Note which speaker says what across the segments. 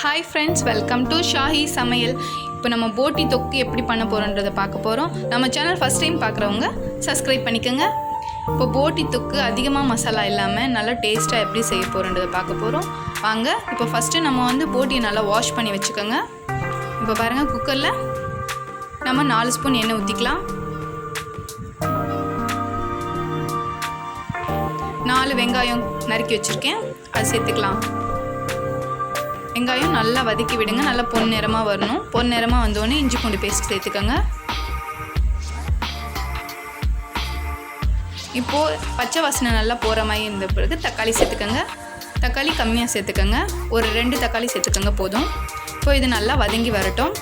Speaker 1: Hi friends welcome to Shahi Samayal இப்போ நம்ம போட்டி தொக்கு எப்படி பண்ண போகிறோன்றதை பார்க்க போகிறோம் நம்ம சேனல் ஃபஸ்ட் டைம் பார்க்குறவங்க சப்ஸ்கிரைப் பண்ணிக்கோங்க. இப்போ போட்டி தொக்கு அதிகமாக மசாலா இல்லாமல் நல்லா டேஸ்ட்டாக எப்படி செய்ய போகிறோன்றதை பார்க்க போகிறோம் வாங்க இப்போ ஃபஸ்ட்டு நம்ம வந்து போட்டியை நல்லா வாஷ் பண்ணி வச்சுக்கோங்க. இப்போ பாருங்கள் குக்கரில் நம்ம நாலு ஸ்பூன் எண்ணெய் ஊற்றிக்கலாம் நாலு வெங்காயம் நறுக்கி வச்சுருக்கேன். அது சேர்த்துக்கலாம். வெங்காயம் நல்லா வதக்கி விடுங்க. நல்லா பொன் நிறமாக வரணும். பொன் நிறமாக வந்தோடனே இஞ்சி பூண்டு பேஸ்ட் சேர்த்துக்கோங்க. இப்போது பச்சை வாசனை நல்லா போகிற மாதிரி இருந்த பிறகு தக்காளி சேர்த்துக்கோங்க. தக்காளி கம்மியாக சேர்த்துக்கோங்க. ஒரு ரெண்டு தக்காளி சேர்த்துக்கோங்க போதும். இப்போ இது நல்லா வதங்கி வரட்டும்.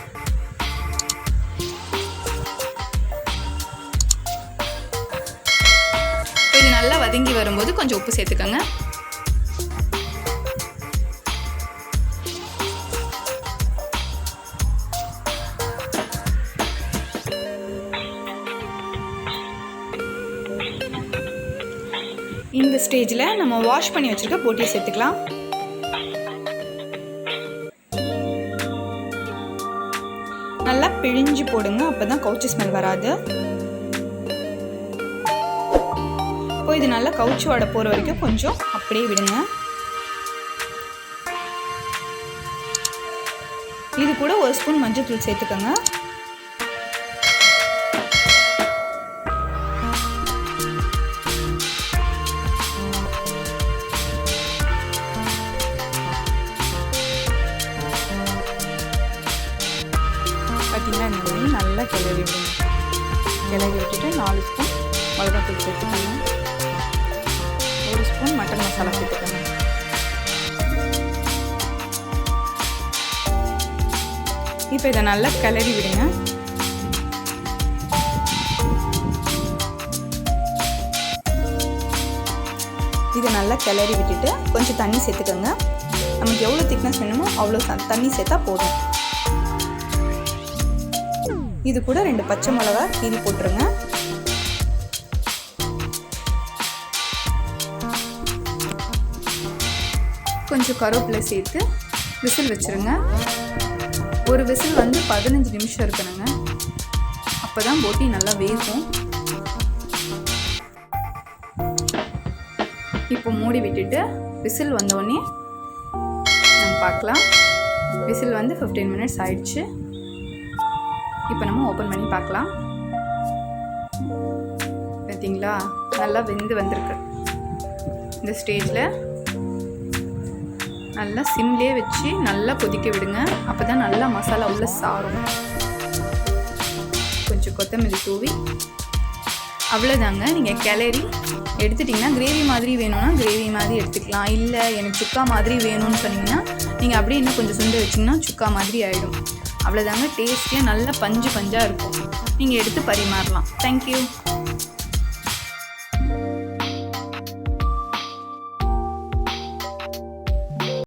Speaker 1: இது நல்லா வதங்கி வரும்போது கொஞ்சம் உப்பு சேர்த்துக்கோங்க. இந்த ஸ்டேஜில் நம்ம வாஷ் பண்ணி வச்சுருக்க போட்டியை சேர்த்துக்கலாம். நல்லா பிழிஞ்சு போடுங்க அப்போ தான் கவுச்சி ஸ்மெல் வராது. இப்போ இது நல்லா கவுச்சி வாட போகிற வரைக்கும் கொஞ்சம் அப்படியே விடுங்க. இது கூட ஒரு ஸ்பூன் மஞ்சள் தூள் சேர்த்துக்கோங்க. பார்த்தீங்கன்னா இந்த மாதிரி நல்லா கிளறி விடுங்க. கிளறி விட்டுட்டு நாலு ஸ்பூன் மிளகாத்தூள் சேர்த்துக்கோங்க. ஒரு ஸ்பூன் மட்டன் மசாலா சேர்த்துக்கோங்க. இப்போ இதை நல்லா கிளறி விடுங்க. இதை நல்லா கிளறி விட்டுட்டு கொஞ்சம் தண்ணி சேர்த்துக்கோங்க. நமக்கு எவ்வளோ திக்னஸ் வேணுமோ அவ்வளோ தண்ணி சேர்த்தா போதும். இது கூட ரெண்டு பச்சை மிளகா கீறி போட்டுருங்க. கொஞ்சம் கருவேப்பிலை சேர்த்து விசில் வச்சுருங்க. ஒரு விசில் வந்து பதினஞ்சு நிமிஷம் இருக்கணுங்க. அப்போ தான் போட்டி நல்லா வேகும். இப்போ மூடி விட்டுட்டு விசில் வந்தோடனே நம்ம பார்க்கலாம். விசில் வந்து ஃபிஃப்டீன் மினிட்ஸ் ஆயிடுச்சு. இப்போ நம்ம ஓப்பன் பண்ணி பார்க்கலாம். பார்த்தீங்களா? நல்லா வெந்து வந்திருக்கு. இந்த ஸ்டேஜில் நல்லா சிம்லேயே வச்சு நல்லா கொதிக்க விடுங்க. அப்போ தான் நல்லா மசாலா உள்ள சாரும். கொஞ்சம் கொத்தமல்லி தூவி. அவ்வளோதாங்க நீங்கள் கிளறி எடுத்துட்டிங்கன்னா கிரேவி மாதிரி வேணும்னா கிரேவி மாதிரி எடுத்துக்கலாம். இல்லை எனக்கு சுக்கா மாதிரி வேணும்னு சொன்னீங்கன்னா நீங்கள் அப்படியே இன்னும் கொஞ்சம் சுண்டு வச்சிங்கன்னா சுக்கா மாதிரி ஆகிடும் அவ்வளோதாங்க டேஸ்டியாக நல்ல பஞ்சு பஞ்சாக இருக்கும். நீங்கள் எடுத்து பரிமாறலாம். தேங்க்யூ